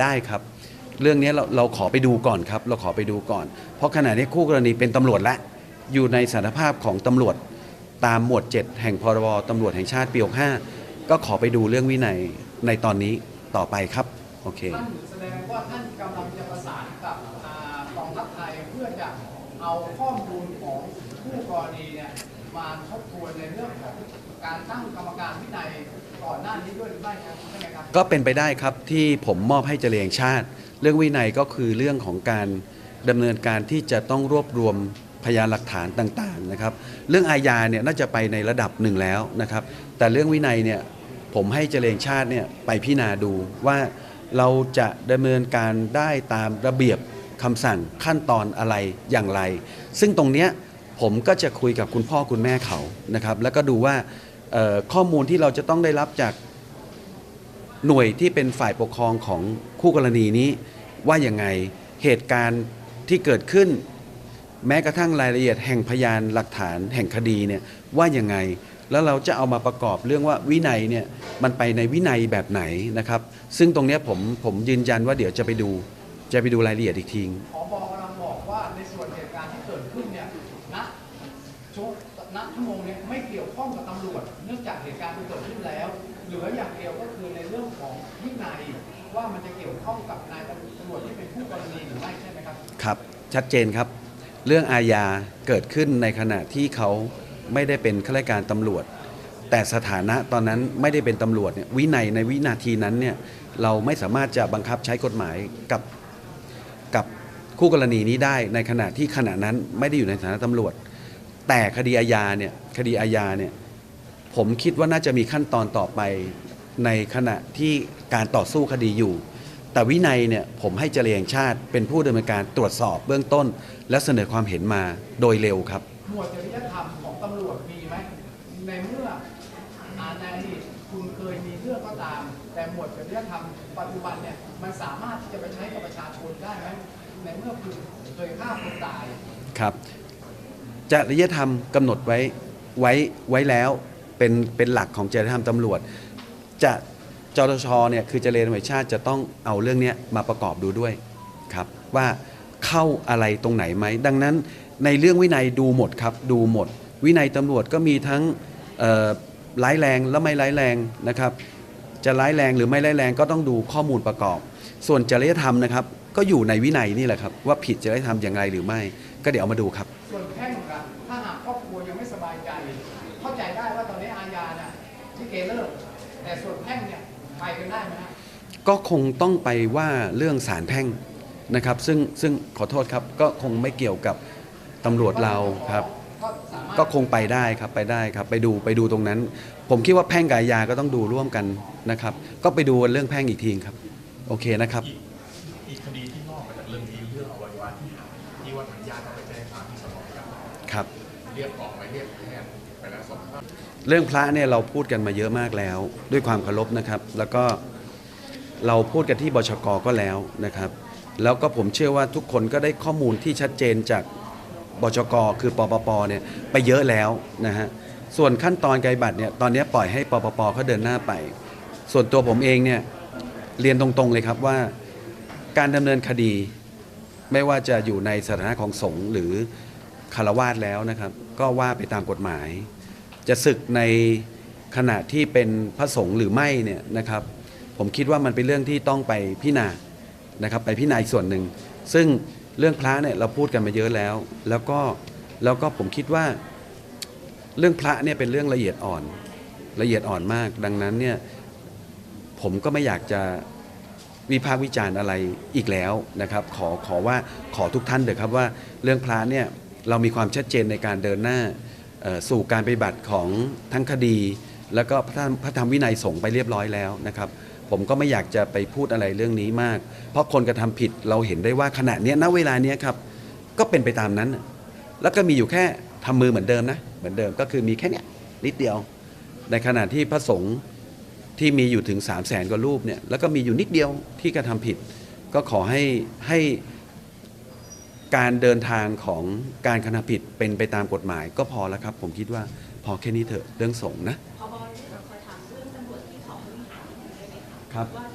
ได้ครับ เรื่องนี้เราเราขอไปดูก่อนครับ เราขอไปดูก่อน เพราะขณะนี้คู่กรณีเป็นตำรวจและ อยู่ในสถานภาพของตำรวจตามหมวด 7 แห่งพรบตำรวจแห่งชาติปี65ก็ขอไปดูเรื่องวินัยในตอนนี้ต่อไปครับโอเคท่านแสดงว่าท่านกำลังจะประสานกับกองทัพไทยเพื่อจะ เอาข้อมูลของผู้กรณีเนี่ยมาทบทวนในเรื่องของการตั้งกรรมการวินัยก่อนหน้านี้ด้วยหรือไม่ครับใช่ไหมครับ ก็เป็นไปได้ครับที่ผมมอบให้เจริญชาติ เรื่องวินัยก็คือเรื่องของการดำเนินการที่จะต้องรวบรวมพยานหลักฐานต่างๆนะครับเรื่องอาญาเนี่ยน่าจะไปในระดับหนึ่งแล้วนะครับแต่เรื่องวินัยเนี่ยผมให้เจริญชาติเนี่ยไปพิจารณาดูว่าเราจะดำเนินการได้ตามระเบียบ คำสั่งขั้นตอนอะไรอย่างไร ซึ่งตรงเนี้ยผมก็จะคุยกับคุณพ่อคุณแม่เขานะครับ แล้วก็ดูว่าข้อมูลที่เราจะต้องได้รับจากหน่วยที่เป็นฝ่ายปกครองของคู่กรณีนี้ ว่าอย่างไงเหตุการณ์ที่เกิดขึ้น แม้กระทั่งรายละเอียดแห่งพยานหลักฐานแห่งคดีเนี่ยว่าอย่างไง แล้วเราจะเอามาประกอบเรื่องว่าวินัยเนี่ยมันไปในวินัยแบบไหนนะครับ ซึ่งตรงนี้ผมผมยืนยันว่าเดี๋ยวจะไปดู จะไปดูรายละเอียดอีกทีขอบอกกำลังบอกว่าในส่วนเหตุการณ์ที่เกิดขึ้นเนี่ยณช่วงณชั่วโมงเนี้ไม่เกี่ยวข้องกับตำรวจ เนื่องจากเหตุการณ์มันเกิดขึ้นแล้ว เหลืออย่างเดียวก็คือในเรื่องของวินัยว่ามันจะเกี่ยวข้องกับนายตำรวจที่เป็นผู้กรณีหรือไม่ใช่ไหมครับ ครับ ชัดเจนครับ เรื่องอาญาเกิดขึ้นในขณะที่เขาไม่ได้เป็นข้าราชการตำรวจ แต่สถานะตอนนั้นไม่ได้เป็นตำรวจเนี่ยวินัยในวินาทีนั้นเนี่ยเราไม่สามารถจะบังคับใช้กฎหมายกับ กับคู่กรณีนี้ได้ในขณะที่ขณะนั้นไม่ได้อยู่ในฐานะตำรวจ แต่คดีอาญาเนี่ยคดีอาญาเนี่ยผมคิดว่าน่าจะมีขั้นตอนต่อไปในขณะที่การต่อสู้คดีอยู่ แต่วินัยเนี่ยผมให้เจริญงชาติเป็นผู้ดำเนินการตรวจสอบเบื้องต้น และเสนอความเห็นมาโดยเร็วครับ หมวดจริยธรรมของตำรวจมีไหมในเมื่ออาในอดีตคุณเคยมีเรื่อง ก็ตาม แต่หมวดจริยธรรมปัจจุบันเนี่ยมันสามารถที่จะไปใช้กับประชาชนได้ไหมในเมื่อคุณเคยฆ่าคนตายครับจริยธรรมกำหนดไว้ไว้ไว้แล้วเป็นเป็นหลักของจริยธรรมตำรวจ จะจรชเนี่ยคือเจริญธรรมชาติจะต้องเอาเรื่องนี้มาประกอบดูด้วยครับว่าเข้าอะไรตรงไหนไหม ดังนั้นในเรื่องวินัยดูหมดครับดูหมด วินัยตำรวจก็มีทั้งร้ายแรงและไม่ร้ายแรงนะครับ จะร้ายแรงหรือไม่ร้ายแรงก็ต้องดูข้อมูลประกอบ ส่วนจริยธรรมนะครับ ก็อยู่ในวินัยนี่แหละครับ ว่าผิดจริยธรรมอย่างไรหรือไม่ ก็เดี๋ยวเอามาดูครับ ส่วนแพ่งกันถ้าหากครอบครัวยังไม่สบายใจ เข้าใจได้ว่าตอนนี้อาญาเนี่ยที่เกเลิกแต่ส่วนแพ่งเนี่ยไปกันได้ไหมฮะก็คงต้องไปว่าเรื่องสารแพ่งนะครับ ซึ่งซึ่งขอโทษครับก็คงไม่เกี่ยวกับตำรวจเราครับ ก็สามารถก็คงไปได้ครับไปได้ครับไปดูไปดูตรงนั้น ผมคิดว่าแพ่งกับอาญาก็ต้องดูร่วมกันนะครับ ก็ไปดูเรื่องแพ่งอีกทีครับ โอเคนะครับ อีกอีกคดีที่นอกมาจากเรื่องนี้เรื่องอวัยวะที่หายที่ว่าทางญาติต้องไปแจ้งความที่สนกันครับ เรียกออกไปเรียกแพทย์ไปแล้วสองครั้งเรื่องพระเนี่ยเราพูดกันมาเยอะมากแล้ว ด้วยความเคารพนะครับ แล้วก็เราพูดกันที่บชกก็แล้วนะครับ แล้วก็ผมเชื่อว่าทุกคนก็ได้ข้อมูลที่ชัดเจนจาก บชกคือปปปเนี่ยไปเยอะแล้วนะฮะส่วนขั้นตอนไกบัตรเนี่ยตอนนี้ปล่อยให้ปปปเขาเดินหน้าไป ส่วนตัวผมเองเนี่ยเรียนตรงๆเลยครับว่าการดำเนินคดีไม่ว่าจะอยู่ในสถานะของสงฆ์หรือคารวาสแล้วนะครับ ก็ว่าไปตามกฎหมาย จะศึกในขณะที่เป็นพระสงฆ์หรือไม่เนี่ยนะครับ ผมคิดว่ามันเป็นเรื่องที่ต้องไปพิจารณานะครับ ไปพิจารณาอีกส่วนหนึ่งซึ่ง เรื่องพระเนี่ยเราพูดกันมาเยอะแล้ว แล้วก็แล้วก็ผมคิดว่าเรื่องพระเนี่ยเป็นเรื่องละเอียดอ่อน ละเอียดอ่อนมาก ดังนั้นเนี่ยผมก็ไม่อยากจะวิพากษ์วิจารณ์อะไรอีกแล้วนะครับ ขอขอว่าขอทุกท่านเถอะครับว่าเรื่องพระเนี่ยเรามีความชัดเจนในการเดินหน้าสู่การปฏิบัติของทั้งคดี แล้วก็พระธรรมพระธรรมวินัยสงฆ์ไปเรียบร้อยแล้วนะครับ ผมก็ไม่อยากจะไปพูดอะไรเรื่องนี้มาก เพราะคนกระทำผิดเราเห็นได้ว่าขณะเนี้ยณเวลาเนี้ยครับก็เป็นไปตามนั้น แล้วก็มีอยู่แค่ทำมือเหมือนเดิมนะเหมือนเดิมก็คือมีแค่เนี้ยนิดเดียว ในขณะที่พระสงฆ์ที่มีอยู่ถึง 3 0 0แสนกว่ารูปเนี่ยแล้วก็มีอยู่นิดเดียวที่กระทำผิด ก็ขอให้ให้การเดินทางของการกระทำผิดเป็นไปตามกฎหมาย ก็พอแล้วครับ ผมคิดว่าพอแค่นี้เถอะเรื่องสงฆ์นะพบ ครับ ว่า